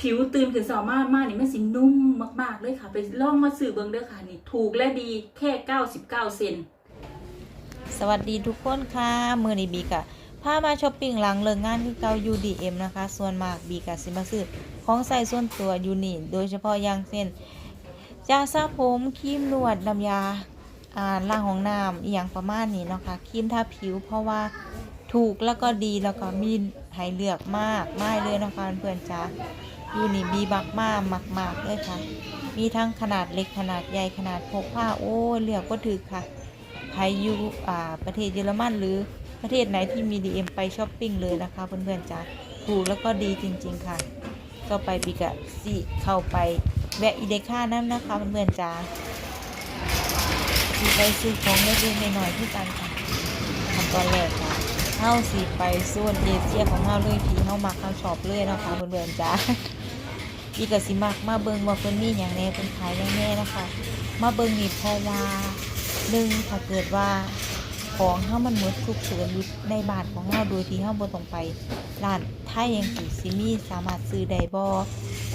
ผิวตื่นขึ้นสาวมากมากนี่มันสินุ่มมาก ๆ เลยค่ะ ไปลองมาซื้อเบิ่งเด้อค่ะนี่ถูกและดีแค่ 99 เซนสวัสดีทุกคนค่ะมือนีบีกะพามาช้อปปิ้งหลังเลิกงานที่เกา UDM นะคะ ส่วนมากบีกะสิมาซื้อของใส่ส่วนตัวยูนี่โดยเฉพาะอย่างเช่นยาสระผมครีมนวดน้ำยาอ่าล้างห้องน้ำอหย่างประมาณนี้เนาะคะครีมทาผิวเพราะว่าถูกแล้วก็ดีแล้วก็มีให้เลือกมากมากเลยนะคะเพื่อนจ้า ยูนี่บีบักมากมากมากๆเลยค่ะ มีทั้งขนาดเล็กขนาดใหญ่ขนาดพกผ้าโอ้เลือกก็ถือค่ะใครอยู่อ่าประเทศเยอรมันหรือประเทศไหนที่มี DM ไปช้อปปิ้งเลยนะคะเพื่อนๆจ้าถูกแล้วก็ดีจริง ๆค่ะ ก็ไปปิกะสิเข้าไปแวะอีเดค่านั่นนะคะเพื่อนๆจ้าสิไปซื้อของเล็กๆน้อยๆที่กันค่ะขั้นตอนแรกค่ะเฮาสิไปโซนเอเชียของเฮาเลยที่เฮามักเฮาชอบเลยนะคะเพื่อนๆจ้า อีกสิมักมาเบิงว่าเพิ่นมีหยังแน่เพิ่นขายหยังแน่นะคะ มาเบิงนี่เพราะว่าหนึ่งถ้าเกิดว่าของเฮามันหมดทุกเสริญอยู่ในบานของเฮาโดยที่เฮาบ่ต้องไปร้านไทยยังสิสิมีสามารถซื้อได้บ่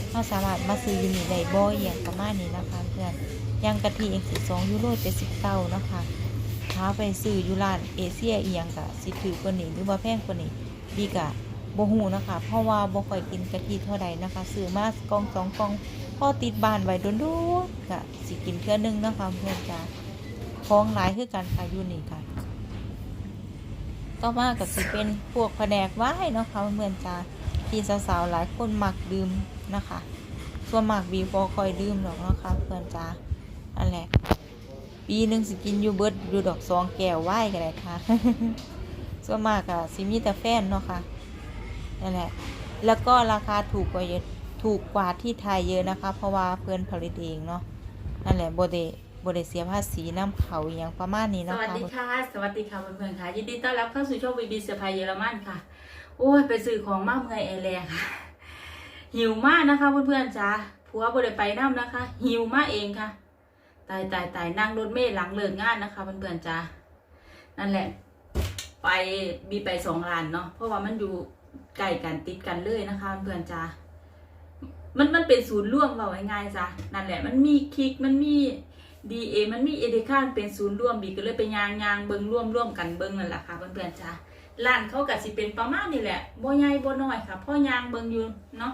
เฮาสามารถมาซื้ออยู่นี่ได้บ่อหยังประมาณนี้นะคะเพื่อนอยังกะทิเองสิ2ยูโร79เนาะคะถ้าไปซื้ออยู่ร้านเอเชียอีหยังก็สิถือกว่านี้หรือว่าแพงกว่านี้ดีกะ บหูนะคะ เพราะว่าบ่ค่อยกินกะทิเท่าใดนะคะซื้อมากองสองกองพอติดบ้านไว้โดนๆก็สิกินเทื่อนึงนะคะเพื่อนจ้าของหลายคือกันค่ะยูนี่ค่ะต่อมาก็สิเป็นพวกแผนกไว้เนะคะเพื่อนจ้าที่สาวๆหลายคนมักดื่มนะคะ ส่วนมากบีบ่ค่อยดื่มหรอกนะคะเพื่อนจ้าอันแหละปีหนึ่งสิกินอยู่เบิร์ดอยู่ดอกสองแก้วไหว้ก็ได้ค่ะ ส่วนมากก็สิมีแต่แฟนเนาะค่ะ นั่นแหละแล้วก็ราคาถูกกว่าเยอะถูกกว่าที่ไทยเยอะนะคะ เพราะว่าเพื่อนผลิตเองเนาะนั่นแหละโบเดโบเดเสียภาษีน้ำเขาอย่างประมาณนี้สเนาะวัสดีค่ะ สวัสดีค่ะเพื่อนๆค่ะ ยินดีต้อนรับเข้าสู่ช่องบีบีเซอร์ไพรส์เยอรมันค่ะ โอ้ยไปซื้อของมากเมื่อยแอร์ค่ะ หิวมากนะคะเพื่อนๆจ้าผัวบ่ได้ไปน้ำนะคะ หิวมากเองค่ะ ตายตายตายนั่งรถเมล์หลังเลิกงานนะคะเพื่อนๆจ้านั่นแหละ ไปบีไปสองร้านเนาะ เพราะว่ามันอยู่ ใกล้กันติดกันเลยนะคะเพื่อนจ้ามันมันเป็นศูนย์ร่วมว่าง่ายๆจ้ะนั่นแหละมันมีคลิกมันมีดีเอมันมีเอเดคานเป็นศูนย์ร่วมบีก็เลยไปยางยางเบิงร่วมร่วมกันเบิงนั่นแหละค่ะเพื่อนๆจ้าร้านเขากับสิเป็นประมาณนี่แหละบ่ใหญ่บ่น้อยค่ะพ่อยางเบิงอยู่เนาะ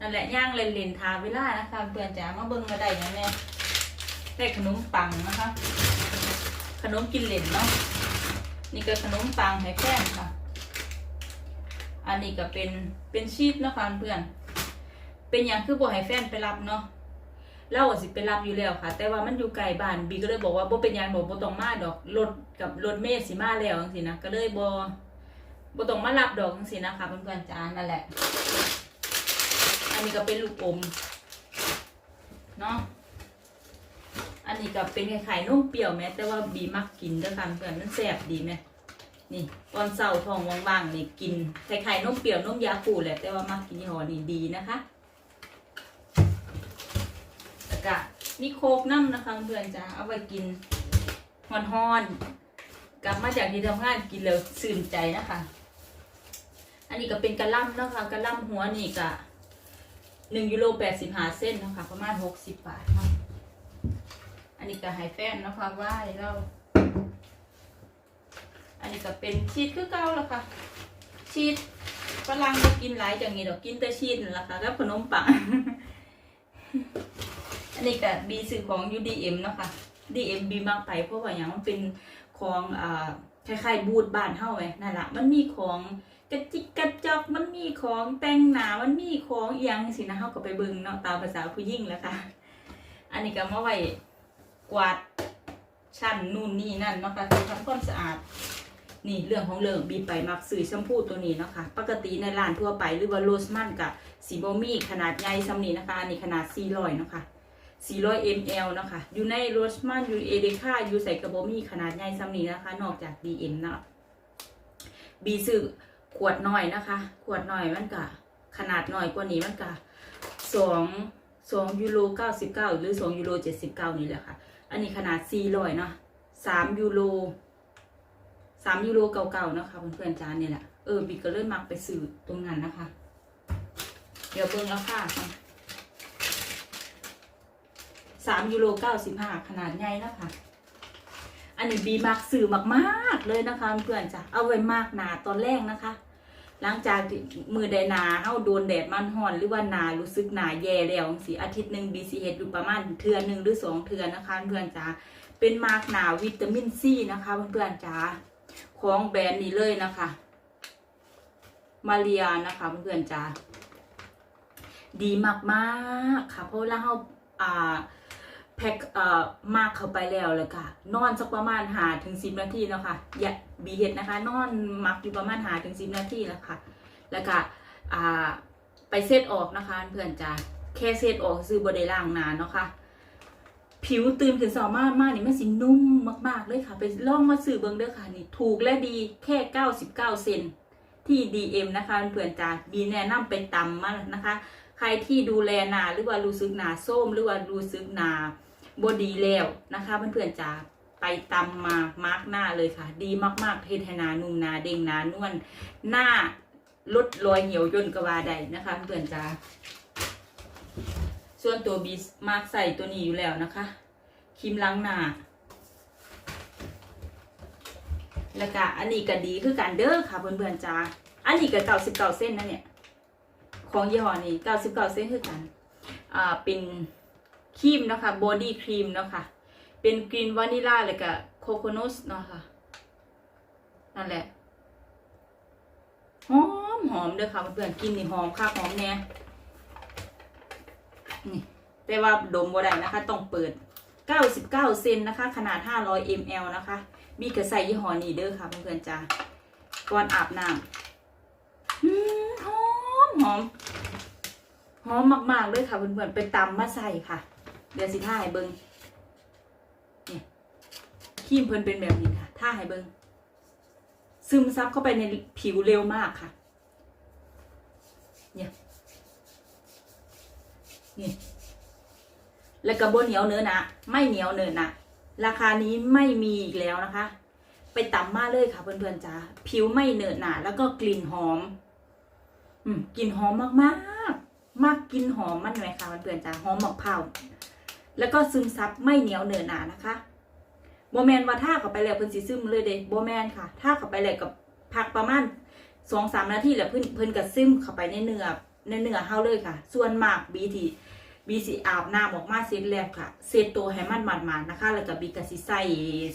นั่นแหละย่างเล่นๆทาเวลานะคะเพื่อนจ้ามาเบิงมาได้ยังไงได้ขนมปังนะคะ ขนมกินเล่นเนาะนี่ก็ขนมปังให้แฟนค่ะ อันนี้ก็เป็นเป็นชีสเนาะค่ะเพื่อน เป็นอย่างคือบ่ให้แฟนไปรับเนาะเราอะสิไปรับอยู่แล้วค่ะ แต่ว่ามันอยู่ไกลบ้านบีก็เลยบอกว่าบ่เป็นยังดอกบ่ต้องมาดอกรถกับรถเมล์สิมาแล้วจังซี่นะก็เลยบ่บ่ต้องมารับดอกจังซี่นะคะเพื่อนๆจ้านั่นแหละ อันนี้ก็เป็นลูกอมเนาะอันนี้ก็เป็นไข่ๆนมเปรี้ยวแม้แต่ว่าบีมักกินด้อค่ะเพื่อนมันแซ่บดีไหม นี่ตอนเช้าท้องว่างๆนี่กินไข่ๆนมเปรี้ยวนมยาคูแหละแต่ว่ามักกินยี่ห้อนี้ดีนะคะแล้วก็มีโคกน้ำนะคะเพื่อนจ้าเอาไว้กินฮอนฮอนกลับมาจากที่ทำงานกินแล้วสื่นใจนะคะ อันนี้ก็เป็นกระล่ำนะคะกระล่ำหัวนี่ก็หนึ่งยูโรแปดสิบห้าเส้นนะคะประมาณหกสิบบาทเนาะอันนี้ก็ไฮแฟนนะคะว่าเรา อันนี้ก็เป็นชีสคือเก่าแล้วค่ะ ชีสฝรั่งก็กินหลายอย่างนี้ดอกกินแต่ชีสนั่นแหละค่ะกับขนมปัง อันนี้ก็บีซื้อของ UDM เอ็มนาะค่ะ DM บีมากไปเพราะว่าอย่างมันเป็นของอ่าคล้ายๆบูธบ้านเฮาไงนั่นแหละมันมีของกระจิกกระจอกมันมีของแต่งหนามันมีของเอียงสินะเฮาก็ไปเบิ่งเนาะตามภาษาผู้หญิงแล้วค่ะ อันนี้ก็มาไว้กวาดชั้นนู่นนี่นั่นเนาะค่ะทำความสะอาด นี่เรื่องของเรื่องบีไปมักซื้อแชมพูตัวนี้นะคะปกติในร้านทั่วไปหรือว่าโรสมันกับสีบอมี่ขนาดใหญ่ซ้ำนี้นะคะอันนี้ขนาด400นะค่ะ400 ml นะคะอยู่ในโรสมันอยู่เอเดค่าอยู่ใส่กระบอมี่ขนาดใหญ่ซ้ำนี้นะคะ นอกจาก DM เนะบีซื้อขวดน้อยนะคะ ขวดน้อยมันกะขนาดน้อยกว่านี้มันกะสองสองยูโรเก้าสิบเก้าหรือสองยูโรเจ็ดสิบเก้านี่แหละค่ะ อันนี้ขนาดสี่ร้อยเนาะสามยูโร สามยูโรเก่าๆนะคะเพื่อนๆจานเนี่ยแหละเออบีก็เลยมักไปซื้อตรงนั้นนะคะ เดี๋ยวเบิ่งราคาค่ะสามยูโรเก้าสิบห้าขนาดใหญ่นะคะอันนี้บีมากสื่อมากๆเลยนะคะเพื่อนจ้ะเอาไว้มากหนาตอนแรกนะคะ หลังจากมือใดหนาเฮาโดนแดดมันห่อนหรือว่าหนารู้สึกหนาแย่แล้วสิอาทิตย์หนึ่งบีซีเฮดอยู่ประมาณเทือนหนึ่งหรือสองเทือนนะคะเพื่อนจ้าเป็นมากหนาวิตามินซีนะคะเพื่อนๆจ้า ของแบรนด์นี้เลยนะคะ มาเรียนะคะเพื่อนๆจ้าดีมากๆค่ะ เพราะว่าเราอ่าแพ็คเอ่อมากเข้าไปแล้วเลยค่ะนอนสักประมาณหาถึงสิบนาทีเนาะค่ะอย่าบีเห็ดนะคะ นอนมักอยู่ประมาณหาถึงสิบนาทีแล้วค่ะ แล้วก็อ่าไปเซตออกนะคะเพื่อนจ้าแค่เซตออกซื้อบได้ล่างนานเนาะค่ะ ผิวตื่นขึ้นสอมากมากนี่มันสินุ่มมากๆเลยค่ะ ไปลองมาซื้อเบิ้งเด้อค่ะนี่ถูกและดีแค่ 99 เซนที่ DM นะคะเพื่อนจ้าบีแนะนำไปตำมานะคะ ใครที่ดูแลหนาหรือว่ารู้สึกหนาส้มหรือว่ารู้สึกหนาบดีแล้วนะคะเพื่อนๆจ๋าไปตำมามาร์กหน้าเลยค่ะ ดีมากๆเทนานุ่มหนาเด้งหนานวลหน้าลดรอยเหี่ยวย่นกว่าใดนะคะ เพื่อนจ๋า ส่วนตัวบีมาร์กใส่ตัวนี้อยู่แล้วนะคะครีมล้างหน้าแล้วก็อันนี้ก็ดีคือกันเด้อค่ะเพื่อนๆจ๋าอันนี้ก็เก้าสิบเก้าเส้นนะเนี่ย ของยี่ห้อนี้เก้าสิบเก้าเส้นคือกัน อ่าเป็นครีมเนาะคะบอดี้ครีมเนาะค่ะเป็นกรีนวานิลาเลยกับโคโคนัสเนาะค่ะนั่นแหละหอมหอมเด้อค่ะเพื่อนๆกินนี่หอมค่ะหอมแน่ นี่แต่ว่าดมบ่ได้นะคะ ต้องเปิด 99 เซนนะคะ ขนาด 500 ml นะคะ มีกระใส่ยี่ห้อนี้เด้อค่ะเพื่อนๆจ้าก่อนอาบน้ำอืมหอมหอมหอมมากๆเลยค่ะเพื่อนๆไปตำมาใส่ค่ะ เดี๋ยวสิท่าให้เบิงเนี่ยครีมเพิ่นเป็นแบบนี้ค่ะท่าให้เบิงซึมซับเข้าไปในผิวเร็วมากค่ะ เนี่ย นี่แล้วก็บนเหนียวเนื้อนะไม่เหนียวเนื้อนะราคานี้ไม่มีอีกแล้วนะคะ ไปต่ำมากเลยค่ะเพื่อนๆจ้าผิวไม่เหนอหนาแล้วก็กลิ่นหอม อืมกลิ่นหอมมากๆ มากกลิ่นหอมมันไหมคะเพื่อนๆจ้าหอมมะพร้าแล้วก็ซึมซับไม่เหนียวเหนอหนานะคะโบแมนว่าท่าเข้าไปแล้วเพิ่นสิซึมเลยเด้โบแมนค่ะท่าเข้าไปแล้วกับพักประมาณสองสามนาทีแล้วเพิ่นเพิ่นก็ซึมเข้าไปในเนื้อในเนื้อเฮาเลยค่ะ ส่วนมากบีที บีสิอาบน้ำออกมาเสร็จแล้วค่ะเซตตัวให้มันหมาดๆนะคะ แล้วก็บีกสิใส่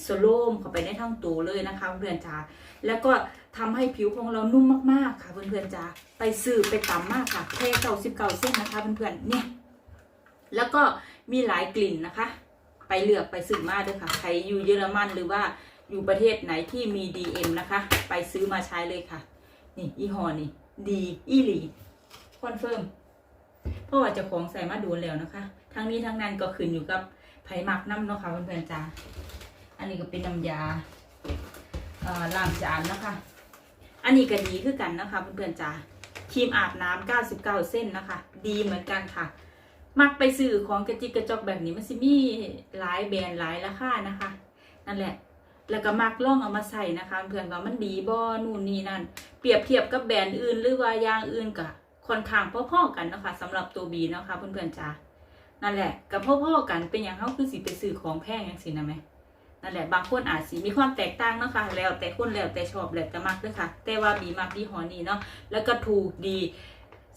โซโลมเข้าไปในทั้งตัวเลยนะคะเพื่อนจ้าแล้วก็ทำให้ผิวของเรานุ่มมากๆค่ะเพื่อนๆจ้าไปซื้อไปตำมากค่ะแค่เก้าสิบเก้าเส้นนะคะเพื่อนๆเนี่ยแล้วก็มีหลายกลิ่นนะคะ ไปเลือกไปซื้อมาด้วยค่ะใครอยู่เยอรมันหรือว่าอยู่ประเทศไหนที่มี DM นะคะ ไปซื้อมาใช้เลยค่ะ นี่ยี่ห้อนี่ดีอีหลีคอนเฟิร์ม เพราะว่าเจะของใส่มาดูแล้วนะคะ ทั้งนี้ทั้งนั้นก็ขึ้นอยู่กับไผ่หมักน้ำเนาะค่ะเพื่อนๆจ้าอันนี้ก็เป็นน้ำยาล้างจานนะคะ อันนี้ก็ดีคือกันนะคะเพื่อนๆจ้าครีมอาบน้ำ99 เส้นนะคะ ดีเหมือนกันค่ะ มักไปซื้อของกระจิกกระจอกแบบนี้มันสิมีหลายแบรนด์หลายราคานะคะ นั่นแหละ แล้วก็มักล่องเอามาใส่นะคะ เพื่อนว่ามันดีบ่นู่นนี่นั่น เปรียบเทียบกับแบรนด์อื่นหรือว่ายางอื่นก็ ค่อนข้างพ่อๆกันนะคะสำหรับตัวบีนะคะเพื่อนๆจ้านั่นแหละกับพ่อๆกันเป็นอย่างเขาคือสิไปซื้อของแพงอย่างสินะไหมนั่นแหละบางคนอาจสิมีความแตกต่างเนาะคะแล้วแต่คนแล้วแต่ชอบแล้วแต่มักเลยค่ะ แต่ว่าบีมักดีหอนี้เนาะแล้วก็ถูกดี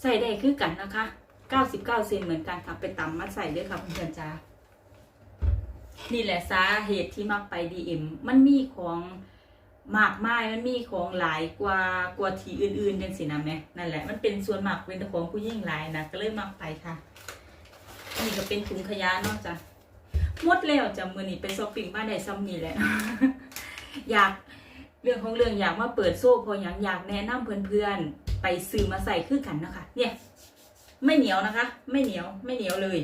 ใส่ได้คือกันนะคะ 99 เซนเหมือนกันค่ะไปตำมาใส่ด้วยค่ะเพื่อนๆจ้านี่แหละสาเหตุที่มักไปดีเอ็มมันมีของ มากมายมันมีของหลายกว่ากว่าที่อื่นๆจังสินะแม่นั่นแหละมันเป็นส่วนหมากเป็นของผู้ยิ่งหลายนะก็เลยมักไปค่ะนี่ก็เป็นถุงขยะนอกจากมดแล้วจ้ะมือนี้ไปช้อปปิ้งมาได้ซ้ำนี่แหละ อยากเรื่องของเรื่องอยากมาเปิดโซ่พออย่างอยากแนะนำเพื่อนๆไปซื้อมาใส่คือกันนะคะ เนี่ย ไม่เหนียวนะคะ ไม่เหนียวไม่เหนียวเลย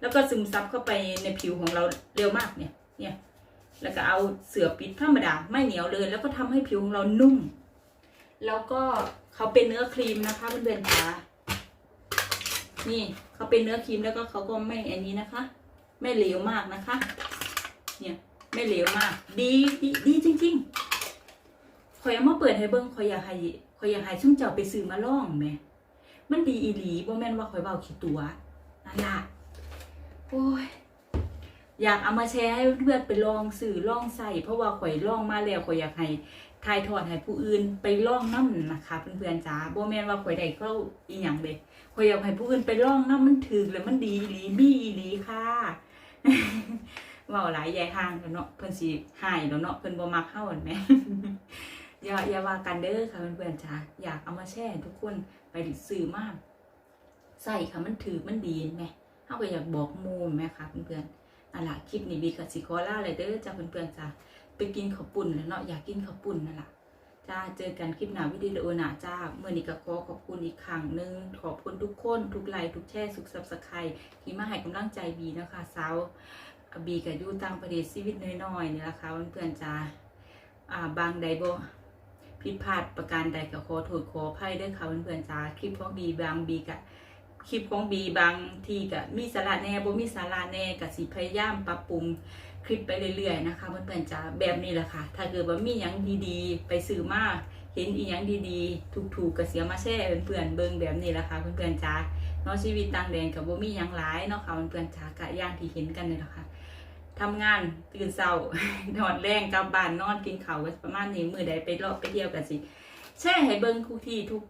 แล้วก็ซึมซับเข้าไปในผิวของเราเร็วมากเนี่ย เนี่ย แล้วก็เอาเสือปิดธรรมดาไม่เหนียวเลย แล้วก็ทำให้ผิวของเรานุ่ม แล้วก็เขาเป็นเนื้อครีมนะคะเพื่อนๆจ๋านี่เขาเป็นเนื้อครีมแล้วก็เขาก็ไม่อันนี้นะคะ ไม่เหลวมากนะคะ เนี่ยไม่เหลวมาก ดีดีดีจริงๆคอยเอามาเปิดให้เบิ้งคอยอยากให้คอยอยากให้ชุ่มเจ้าไปซื้อมาล่องแหม่มันดีอีหลีบ่แม่นว่าข่อยเบาขี้ตัวนั่นละโอ้ย อยากเอามาแชร์ให้เพื่อนไปลองสื่อลองใส่เพราะว่าข่อยลองมาแล้วข่อยอยากให้ทายทอดให้ผู้อื่นไปลองนํนะคะเพื่อนๆจ้าโบแมนว่าข่อยได้เข้าอีหยังเด้ข่อยอยากให้ผู้อื่นไปลองนํมันถึกแล้วมันดีอีมีอีค่ะว้าหลายยายห่างแล้วเนาะเพิ่นสิหายแล้วเนาะเพิ่นบ่มักเฮาเห็นไหมอย่าอย่าว่ากันเด้อค่ะเพื่อนๆจ้าอยากเอามาแชร์ทุกคนไปสื่อมากใส่ค่ะมันถือมันดีห็นไหมเฮาก็อยากบอกมู่แม่ค่ะเพื่อนๆ นั่นล่ะคลิปนี้บีกับสิขอลาเลยเด้อจ้าเพื่อนๆจ้าไปกินข้าวปุ่นแล้วเนาะอยากกินข้าวปุ่นนั่นล่ะจ้าเจอกันคลิปหน้าวิดีโอหน้าจ้าเมื่อนี้ก็ขอขอบคุณอีกครั้งหนึ่งขอบคุณทุกคนทุกไลค์ทุกแชร์ทุกซับสไครต์ที่มาให้กำลังใจบีนะคะสาวบีก็อยู่ต่างประเทศชีวิตน้อยๆนี่ล่ะค่ะเพื่อนๆจ้าบางใดโบผิดพลาดประการใดก็ขอโทษขออภัยด้วยค่ะเพื่อนๆจ้าคลิปของบีบางบีกะ คลิปของบีบางทีกะมีสาระแน่บ่มีสาระแน่กะสิพยายามปรับปรุงคลิปไปเรื่อยๆนะคะเพื่อนๆจ้าแบบนี้แหละค่ะ ถ้าเกิดว่ามีหยังดีๆ ไปซื้อมากเห็นอีหยังดีๆ ถูกๆกะเสียมาแชร์เพื่อนๆเบิ่งแบบนี้แหละค่ะเพื่อนๆจ้าเนาะชีวิตต่างแดนกับบ่มีหยังหลายเนาะค่ะเพื่อนๆจ้ากะย่างที่เห็นกันนี่แหละค่ะทำงานตื่นเช้านอนแรงกลับบ้านนอนกินข้าวประมาณนี้มือใดไปเลาะไปเที่ยวกันสิแช่ให้เบิ้งทุกที่ทุก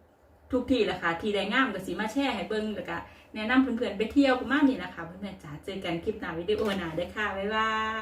ทุกที่แหละค่ะที่ใดงามก็สีมาแช่ให้เบิ้งแล้วก็แนะนำเพื่อนๆไปเที่ยวประมาณนี้แหละค่ะเพื่อนๆจ๋าเจอกันคลิปหน้าวิดีโอหน้าด้ค่ะบ๊ายบาย